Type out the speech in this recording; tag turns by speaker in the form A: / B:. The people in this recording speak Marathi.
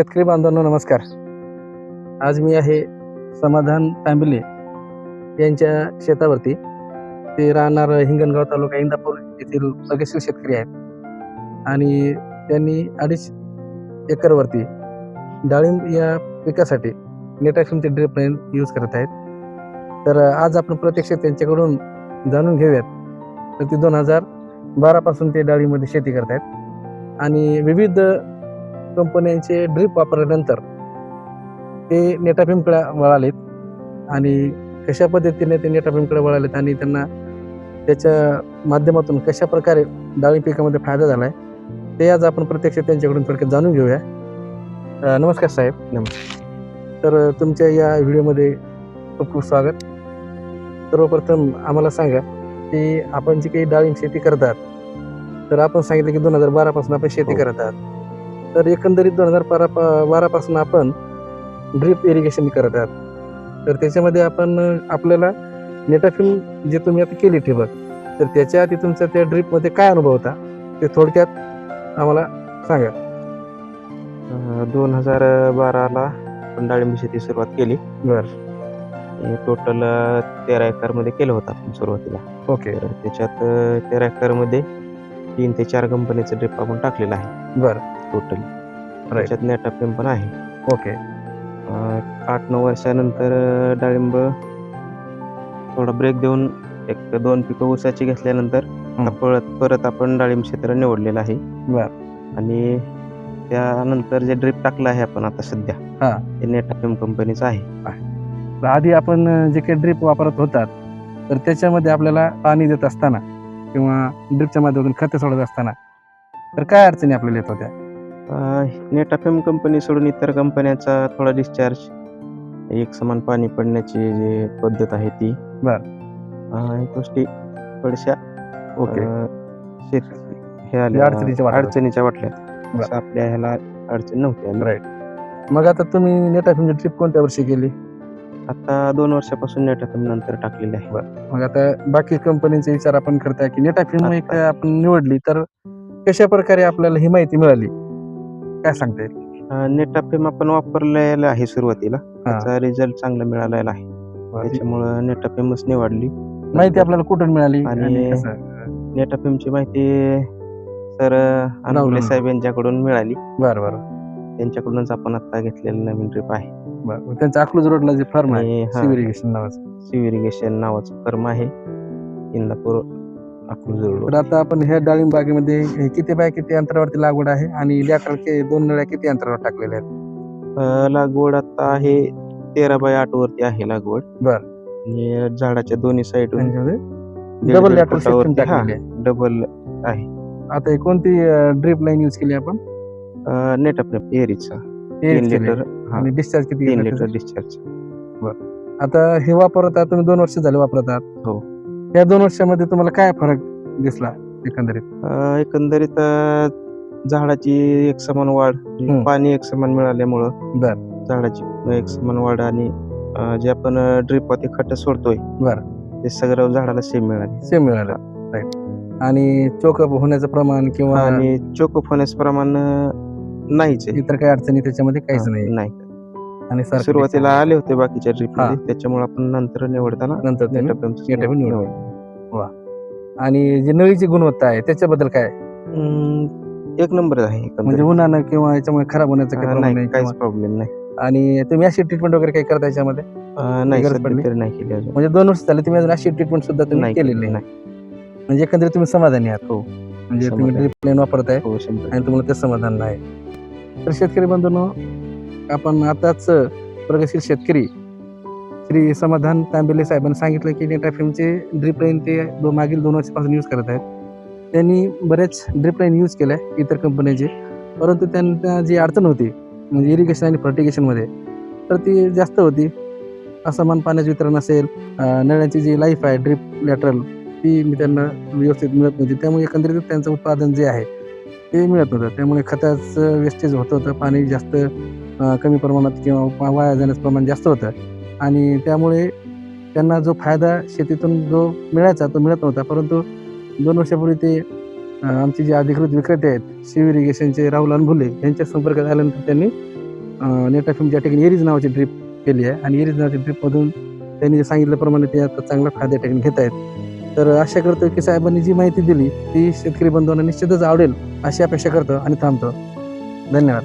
A: शेतकरी बांधवांनो नमस्कार. आज मी आहे समाधान तांबिले यांच्या शेतावरती. ते राहणार हिंगणगाव तालुका इंदापूर येथील प्रगतशील शेतकरी आहेत. आणि त्यांनी अडीच एकरवरती डाळिंब या पिकासाठी नेटाफिमचे ड्रिप लाईन यूज करत आहेत. तर आज आपण प्रत्यक्ष त्यांच्याकडून जाणून घेऊयात. तर ते दोन हजार बारापासून ते डाळिंबमध्ये शेती करत आहेत. आणि विविध कंपन्यांचे ड्रिप वापरल्यानंतर ते नेटाफिमकडे वळालेत आणि कशा पद्धतीने ते नेटाफिमकडे वळालेत आणि त्यांना त्याच्या माध्यमातून कशा प्रकारे डाळिंब पिकामध्ये फायदा झाला आहे ते आज आपण प्रत्यक्ष त्यांच्याकडून थोडक्यात जाणून घेऊया. नमस्कार साहेब. नमस्कार. तर तुमच्या या व्हिडिओमध्ये खूप खूप स्वागत. सर्वप्रथम आम्हाला सांगा की आपण जी काही डाळिंब शेती करतात तर आपण सांगितलं की दोन हजार बारापासून आपण शेती
B: हो.
A: करत आहात. तर एकंदरीत दोन हजार बारा बारापासून आपण ड्रिप इरिगेशन करत आहात. तर त्याच्यामध्ये आपण आपल्याला नेटाफिल जे तुम्ही आता केली ठिबक तर त्याच्या आधी तुमचा त्या ड्रिपमध्ये काय अनुभव होता? ते थोडक्यात आम्हाला सांगा.
B: दोन हजार बाराला आपण डाळिंब शेती सुरुवात केली.
A: बरं.
B: टोटल तेरा एकरमध्ये केलं होतं आपण सुरुवातीला.
A: ओके.
B: त्याच्यात तेरा एकरमध्ये तीन ते चार कंपनीचं ड्रिप आपण टाकलेलं आहे.
A: बरं.
B: टोटल त्याच्यात नेटाफिम पण आहे.
A: ओके
B: अं, आठ नऊ वर्षानंतर अं, डाळिंब थोडा ब्रेक देऊन एक दोन पिकं ऊसाची घेतल्यानंतर आता परत परत आपण डाळिंब क्षेत्र निवडलेलं आहे.
A: बरं.
B: आणि त्यानंतर जे ड्रिप टाकलं आहे आपण आता सध्या
A: हा.
B: ते नेटाफिम कंपनीचं आहे.
A: तर आधी आपण अ, जे काही ड्रिप वापरत होतात तर त्याच्यामध्ये आपल्याला पाणी देत असताना किंवा ड्रिपच्या माध्यमातून खते सोडत असताना तर काय अडचणी आपल्याला येत होत्या?
B: नेटाफिम कंपनी सोडून इतर कंपन्यांचा थोडा डिस्चार्ज एक समान पाणी पडण्याची जी पद्धत आहे ती.
A: बर.
B: गोष्टी थोड्याशा
A: ओके.
B: शेत हे आल्या
A: अडचणीच्या वाटल्या.
B: अडचणीच्या वाटल्या आपल्या ह्याला अडचण नव्हती.
A: राईट मग आता तुम्ही नेटाफिमची ट्रिप कोणत्या वर्षी केली?
B: आता दोन वर्षापासून नेटाफिम नंतर टाकलेले आहे.
A: मग आता बाकी कंपनीचे विचार आपण करताय की नेटाफिम
B: आता-
A: एक आपण निवडली तर कशा प्रकारे आपल्याला ही माहिती मिळाली? काय सांगता येईल?
B: नेटाफिम आपण वापरलेलं आहे सुरुवातीला. त्याचा रिझल्ट चांगला मिळालेला आहे. त्याच्यामुळं नेटाफिमच निवडली.
A: माहिती आपल्याला कुठून मिळाली
B: आणि-
A: कसं?
B: नेटाफिमची माहिती सर. अनवले साहेब यांच्याकडून मिळाली.
A: बरं बरं.
B: त्यांच्याकडूनच आपण आता घेतलेलं नवीन ट्रिप आहे.
A: बरं मग त्यांचं अकलूज रोडला जे फर्म आहे
B: आणि
A: इरिगेशन नावाचं.
B: सिव्हिरिगेशन नावाचं फर्म आहे. इंदापूर
A: तर आता आपण ह्या डाळिंब बागेमध्ये हे किती बाय किती अंतरावरती लागवड आहे आणि के दोन नळ्या किती अंतरावर टाकलेल्या आहेत?
B: लागवड आता आहे तेरा बाय आठ वरती आहे लागवड.
A: बर.
B: आणि झाडाच्या दोन्ही
A: त्यांच्यामध्ये डबल टाकलेली आहे.
B: डबल
A: आता कोणती ड्रिप लाईन यूज केली आपण?
B: एरीचा. तीन. लिटर हा,
A: आणि डिस्चार्ज किती
B: तीन लिटर? डिस्चार्ज
A: आता हे वापरत आहात तुम्ही दोन वर्ष झाले वापरत आहात.
B: हो.
A: या दोन वर्षामध्ये तुम्हाला काय फरक दिसला एकंदरीत
B: अं, एकंदरीत अं, झाडाची एक समान वाढ
A: हम्म.
B: पाणी एक समान मिळाल्यामुळं
A: बर.
B: झाडाची एक समान वाढ आणि अं, जे आपण ड्रिप ते खट सोडतोय
A: बर.
B: ते सगळं झाडाला सेम मिळाले
A: सेम मिळालं राईट आणि चोकअप होण्याचं प्रमाण किंवा
B: आणि चोकअप होण्याचं प्रमाण अं, नाहीच आहे.
A: इतर काही अडचणी त्याच्यामध्ये काहीच नाही
B: नाही
A: आणि
B: सुरुवातीला आले होते बाकीच्या
A: हा.
B: मध्ये. त्याच्यामुळे आपण नंतर निवडताना
A: नंतर तुम्ही निवडलं. आणि जी नळीची गुणवत्ता आहे त्याच्याबद्दल काय?
B: एक नंबर आहे एकंदरीत.
A: म्हणजे उन्हानं किंवा याच्यामुळे खराब होण्याचं काही
B: नाही
A: नाही
B: काहीच
A: किंवा-
B: प्रॉब्लेम नाही.
A: आणि तुम्ही अशी ट्रीटमेंट वगैरे काही करता याच्यामध्ये?
B: अं, नाही
A: गरज
B: सध्या
A: पडली?
B: तरी नाही केली अजून.
A: म्हणजे दोन वर्ष झाले तुम्ही अजून अशी ट्रीटमेंट सुद्धा तुम्ही
B: नाही
A: केलेली नाही.
B: नाही.
A: म्हणजे एकंदरीत तुम्ही समाधानी आहात?
B: हो.
A: म्हणजे तुम्ही
B: समाधानी.
A: ड्रिप लाईन वापरताय
B: हो शंभर
A: आणि तुम्हाला ते समाधान नाही. तर शेतकरी बंधूंनो आपण आताच प्रगतशील शेतकरी श्री समाधान तांबेले साहेबांनी सांगितलं की नेटाफिमचे ड्रिप लाईन ते दो मागील दोन वर्षापासून यूज करत आहेत. त्यांनी बरेच ड्रिप लाईन यूज केल्या इतर कंपन्यांचे परंतु त्यांना जी अडचण होती म्हणजे इरिगेशन आणि फर्टिगेशनमध्ये तर ती जास्त होती. असमान पाण्याचे वितरण असेल नळ्यांची जी लाईफ आहे ड्रिप लॅटरल ती मी त्यांना व्यवस्थित मिळत नव्हती. त्यामुळे एकंदरीत त्यांचं उत्पादन जे आहे ते मिळत नव्हतं. त्यामुळे खताचं वेस्टेज होत होतं पाणी जास्त कमी प्रमाणात किंवा वा- वाया जाण्याचं प्रमाण जास्त होतं. आणि त्यामुळे त्यांना जो फायदा शेतीतून जो मिळायचा तो मिळत नव्हता. परंतु दोन वर्षापूर्वी ते आमचे जे अधिकृत विक्रेते आहेत शिव इरिगेशनचे राहुल अनभुले यांच्या संपर्कात आल्यानंतर त्यांनी नेटाफिम ज्या ठिकाणी एरीज नावाची ड्रीप केली आहे. आणि एरीज नावाची ड्रीपमधून त्यांनी जे सांगितल्याप्रमाणे ते आता चांगला फायदा या ठिकाणी घेत आहेत. तर आशा करतो की साहेबांनी जी माहिती दिली ती शेतकरी बंधूंना निश्चितच आवडेल अशी अपेक्षा करतो आणि थांबतो. धन्यवाद.